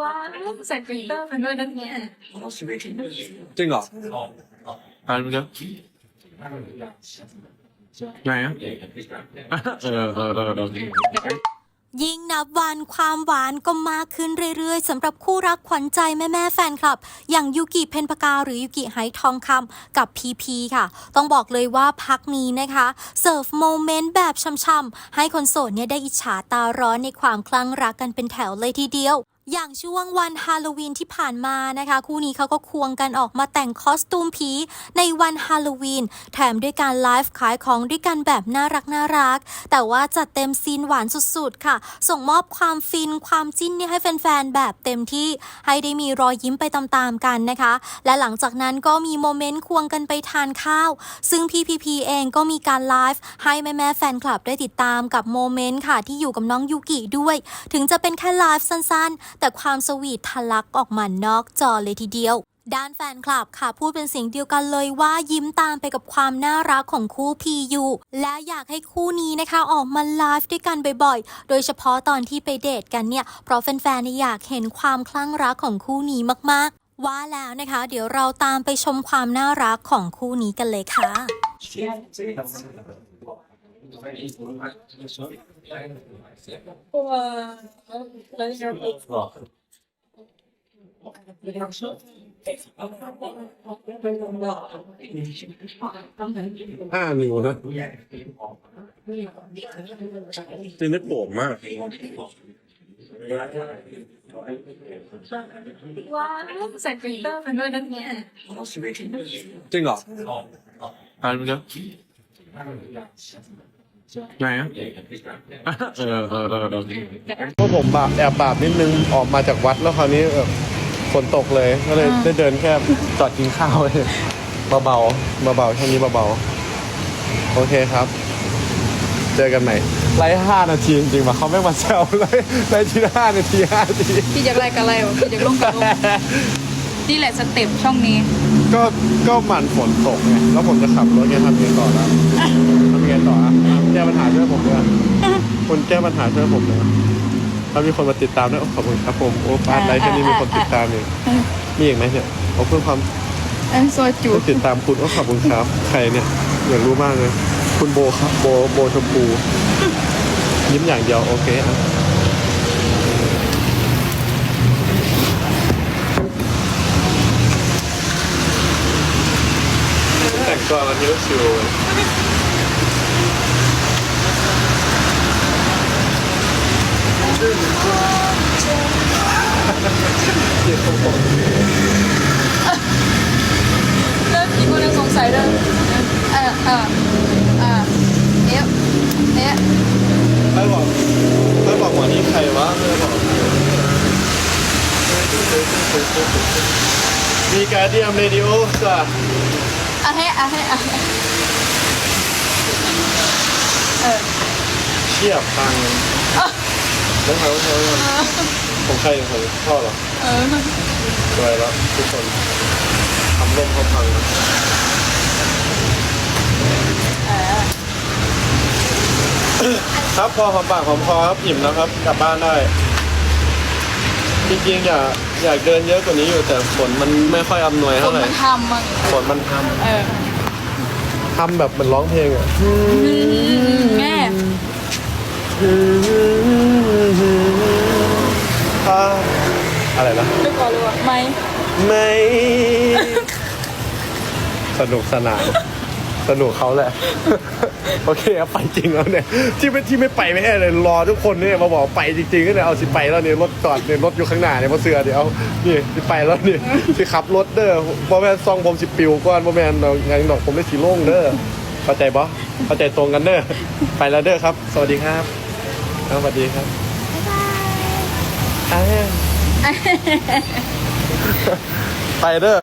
ว้าวใส่ฟิลเตอร์มาด้วยนะเนี่ ยิ่งนับวันความหวานก็มากขึ้นเรื่อยๆสำหรับคู่รักขวัญใจแม่ๆแฟนคลับ อย่างยูกิเพนปากาหรือยูกิไหทองคำกับพีพีค่ะ ต้องบอกเลยว่าพักนี้นะคะ เสิร์ฟโมเมนต์แบบช่ำๆให้คนโสดเนี่ยได้อิจฉาตาร้อนในความคลั่งรักกันเป็นแถวเลยทีเดียว อย่างช่วงวันฮาโลวีนที่ผ่านมานะคะ คู่นี้เขาก็ควงกันออกมาแต่งคอสตูมผีในวันฮาโลวีนแถมด้วยการไลฟ์ขายของด้วยกันแบบน่ารักน่ารัก แต่ว่าจัดเต็มซีนหวานสุดๆ ค่ะ ส่งมอบความฟินความจิ้นนี่ให้แฟนๆ แบบเต็มที่ให้ได้มีรอยยิ้มไปตามๆกันนะคะ และหลังจากนั้นก็มีโมเมนต์ควงกันไปทานข้าว ซึ่งพี่พีพีเองก็มีการไลฟ์ให้แม่ๆแฟนคลับได้ติดตามกับโมเมนต์ค่ะที่อยู่กับน้องยูกิด้วย ถึงจะเป็นแค่ไลฟ์สั้นๆแต่ความสวีททะลักออกมานอกจอเลยทีเดียว ด้านแฟนคลับค่ะพูดเป็นเสียงเดียวกันเลยว่ายิ้มตามไปกับความน่ารักของคู่พียูและอยากให้คู่นี้นะคะออกมาไลฟ์ด้วยกันบ่อยๆ โดยเฉพาะตอนที่ไปเดทกันเนี่ย เพราะแฟนๆอยากเห็นความคลั่งรักของคู่นี้มากๆ ว่าแล้วนะคะ เดี๋ยวเราตามไปชมความน่ารักของคู่นี้กันเลยค่ะ ห้านิ้วนะจริงได้โป่งมากว้าวใส่ฟิลเตอร์มาด้วยนะเนี่ยจริงเหรออ่านมึง นะไงอะเออเออเออเออเพราะผมบาปแอบบาปนิดนึงออกมาจากวัดแล้วคราวนี้แบบฝนตกเลยก็เลยได้เดินแค่จอดกินข้าวเองเบาๆเบาๆแค่นี้เบาๆโอเคครับ เจอกันใหม่ไลฟ์ห้านาทีจริงๆว่ะเขาไม่มาแซวเลยไลฟ์ทีละห้านาทีห้านาทีพี่จะไล่กันไล่พี่จะลงกันลงนี่แหละสเต็ปช่องนี้ ก็ก็หมันฝนตกไงแล้วผมจะขับรถไงทำยังไงต่อแล้วทำยังไงต่ออะแก้ปัญหาช่วยผมด้วย คุณแก้ปัญหาช่วยผมเลยถ้ามีคนมาติดตามด้วยโอ้ขอบคุณครับผมโอ้ปาร์ตไลฟ์แค่นี้มีคนติดตามอยู่มีอีกไหมเนี่ยผมเพิ่มความอันโซจูผู้ติดตามคุณโอ้ขอบคุณครับ ใครเนี่ยอยากรู้มากเลย คุณโบครับโบโบชมพูยิ้มอย่างเดียวโอเคอะแต่งตัวแล้วนิ้วชิว เจ็บผมเริ่มมีคนยังสงสัยเริ่มเออเออเออเอ๊ะเอ๊ะใครบอกใครบอกหมอนี่ใครวะไม่บอกมีการเดียมเรดิโอจ้ะอะเฮะอะเฮะอะเฮะเออ เชียบตัง แล้วเขาเขาของใครของพ่อเหรอเออสวยแล้วทุกคนทำลมเขาพังนะครับพอหอมปากหอมคอครับอิ่มแล้วครับ กลับบ้านได้ จริงๆอยากอยากเดินเยอะกว่านี้อยู่แต่ฝนมันไม่ค่อยอำนวยคเท่านไหร่มันทำมันฝนมันทเออำทำแบบเหมือนร้องเพลงอะแม่ อ่าอะไรนะไม่ก่อนเลยวะไม่ไม่ สนุกสนาน สนุกเขาแหละ โอเคเอาไปจริงแล้วเนี่ย ที่ไม่ที่ไม่ไปไม่ได้เลยรอทุกคนเนี่ยมาบอกไปจริงๆก็เนี่ยเอาสิไปแล้วเนี่ยรถจอดเนี่ยรถอยู่ข้างหน้าเนี่ยมาเสือเดี๋ยวนี่สิไปแล้วนี่สิขับรถเด้อบ่แมนซองผมสิปิวก่อนบ่แมนเอาไงดอกผมได้สีโล่งเด้อเข้าใจบ่เข้าใจตรงกันเด้อไปแล้วเด้อครับ สวัสดีครับครับสวัสดีครับบ๊ายบาย ไปเด้อ